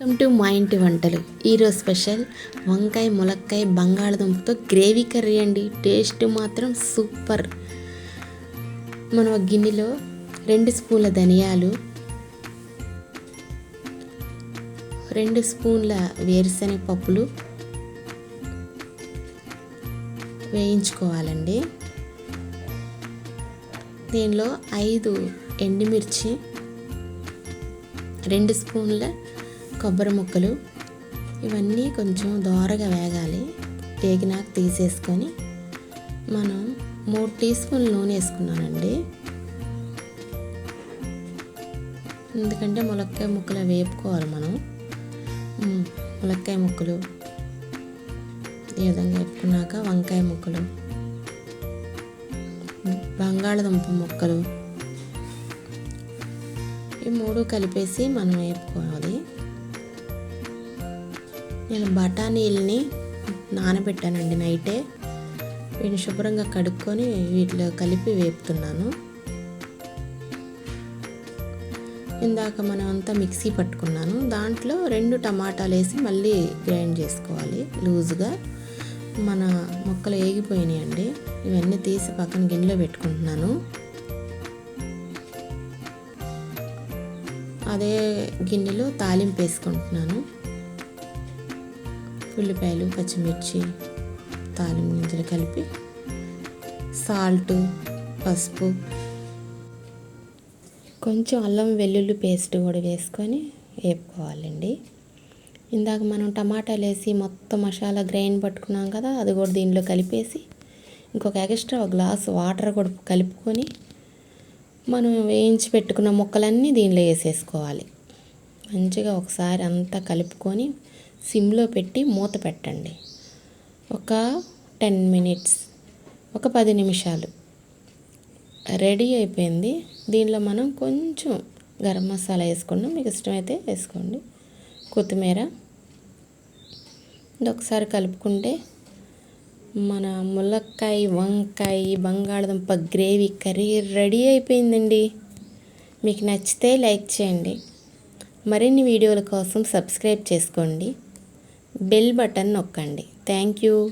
Welcome to మా ఇంటి వంటలు. ఈరోజు స్పెషల్ వంకాయ ములక్కాయ బంగాళదుంపతో గ్రేవీ కర్రీ అండి. టేస్ట్ మాత్రం సూపర్. మనం గిన్నెలో రెండు స్పూన్ల ధనియాలు రెండు స్పూన్ల వేరుశనగ పప్పులు వేయించుకోవాలండి. దీనిలో ఐదు ఎండుమిర్చి రెండు స్పూన్ల కొబ్బరి ముక్కలు ఇవన్నీ కొంచెం దోరగా వేగాలి. వేగినాక తీసేసుకొని మనం మూడు టీ స్పూన్లు నూనె వేసుకున్నానండి. ఎందుకంటే ములక్కాయ ముక్కలు వేపుకోవాలి మనం. ములక్కాయ ముక్కలు ఈ విధంగా వేపుకున్నాక వంకాయ ముక్కలు బంగాళదుంప ముక్కలు ఈ మూడు కలిపేసి మనం వేపుకోవాలి. నేను బఠానీల్ని నానబెట్టానండి నైటే. వీటిని శుభ్రంగా కడుక్కొని వీటిలో కలిపి వేపుతున్నాను. ఇందాక మనం అంతా మిక్సీ పట్టుకున్నాను. దాంట్లో రెండు టమాటాలు వేసి మళ్ళీ గ్రైండ్ చేసుకోవాలి. లూజ్గా మన మొక్కలు ఏగిపోయినాయండి. ఇవన్నీ తీసి పక్కన గిన్నెలో పెట్టుకుంటున్నాను. అదే గిన్నెలో తాలింపు వేసుకుంటున్నాను. ఉల్లిపాయలు పచ్చిమిర్చి తాలింపు గింజలు కలిపి సాల్ట్ పసుపు కొంచెం అల్లం వెల్లుల్లి పేస్ట్ కూడా వేసుకొని వేపుకోవాలండి. ఇందాక మనం టమాటాలు వేసి మొత్తం మసాలా గ్రైండ్ పట్టుకున్నాం కదా అది కూడా దీనిలో కలిపేసి ఇంకొక ఎక్స్ట్రా ఒక గ్లాస్ వాటర్ కూడా కలుపుకొని మనం వేయించి పెట్టుకున్న ముక్కలన్నీ దీనిలో వేసేసుకోవాలి. మంచిగా ఒకసారి అంతా కలుపుకొని సిమ్లో పెట్టి మూత పెట్టండి. ఒక టెన్ మినిట్స్ ఒక పది నిమిషాలు. రెడీ అయిపోయింది. దీనిలో మనం కొంచెం గరం మసాలా వేసుకున్నాం. మీకు ఇష్టమైతే వేసుకోండి. కొత్తిమీర. ఇది ఒకసారి కలుపుకుంటే మన ములక్కాయ వంకాయ బంగాళదుంప గ్రేవీ కర్రీ రెడీ అయిపోయిందండి. మీకు నచ్చితే లైక్ చేయండి. మరిన్ని వీడియోల కోసం సబ్స్క్రైబ్ చేసుకోండి. బెల్ బటన్ నొక్కండి. Thank you.